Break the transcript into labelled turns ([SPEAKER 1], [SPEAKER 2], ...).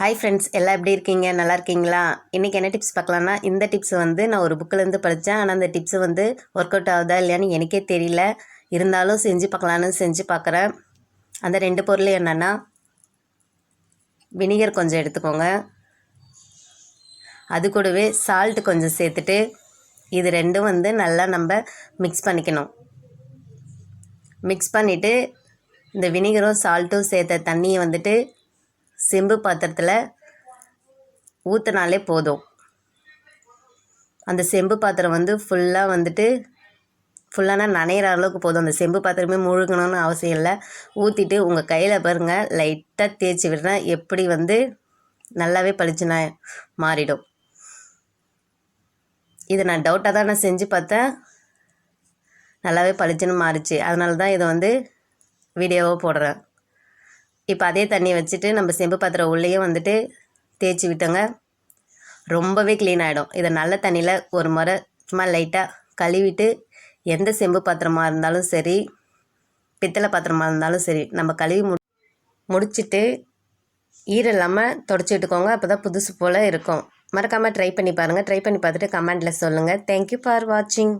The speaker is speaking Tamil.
[SPEAKER 1] ஹாய் ஃப்ரெண்ட்ஸ் எல்லாம் எப்படி இருக்கீங்க நல்லா இருக்கீங்களா இன்றைக்கி என்ன டிப்ஸ் பார்க்கலான்னா இந்த டிப்ஸ் வந்து நான் ஒரு புக்கிலேருந்து படித்தேன் ஆனால் அந்த டிப்ஸ் வந்து ஒர்க் அவுட் ஆகுதா இல்லையான்னு எனக்கே தெரியல இருந்தாலும் செஞ்சு பார்க்கலான்னு செஞ்சு பார்க்குறேன் அந்த ரெண்டு பொருள் என்னென்னா வினிகர் கொஞ்சம் எடுத்துக்கோங்க அது கூடவே சால்ட் கொஞ்சம் சேர்த்துட்டு இது ரெண்டும் வந்து நல்லா நம்ம மிக்ஸ் பண்ணிக்கணும் மிக்ஸ் பண்ணிவிட்டு இந்த வினிகரும் சால்ட்டும் சேர்த்த தண்ணியை வந்துட்டு செம்பு பாத்திரத்தில் ஊற்றினாலே போதும் அந்த செம்பு பாத்திரம் வந்து ஃபுல்லாக வந்துட்டு ஃபுல்லானா நனையிற அளவுக்கு போதும் அந்த செம்பு பாத்திரமே முழுகணும்னு அவசியம் இல்லை ஊற்றிட்டு உங்கள் கையில் பாருங்கள் லைட்டாக தேய்ச்சி விடுறேன் எப்படி வந்து நல்லாவே பளிச்சுனா மாறிடும் இதை நான் டவுட்டாக தான் நான் செஞ்சு பார்த்தேன் நல்லாவே பளிச்சுன்னு மாறிச்சு அதனால தான் இதை வந்து வீடியோவாக போடுறேன் இப்போ அதே தண்ணி வச்சுட்டு நம்ம செம்பு பாத்திரம் உள்ளேயே வந்துட்டு தேய்ச்சி விட்டோங்க ரொம்பவே க்ளீன் ஆகிடும் இதை நல்ல தண்ணியில் ஒரு முறை சும்மா லைட்டாக கழுவிட்டு எந்த செம்பு பாத்திரமாக இருந்தாலும் சரி பித்தளை பாத்திரமாக இருந்தாலும் சரி நம்ம கழுவி மு முடிச்சுட்டு ஈரம் இல்லாமல் தொடச்சி விட்டுக்கோங்க அப்போ தான் புதுசு போல் இருக்கும் மறக்காமல் ட்ரை பண்ணி பாருங்கள் ட்ரை பண்ணி பார்த்துட்டு கமெண்டில் சொல்லுங்கள் தேங்க்யூ ஃபார் வாட்சிங்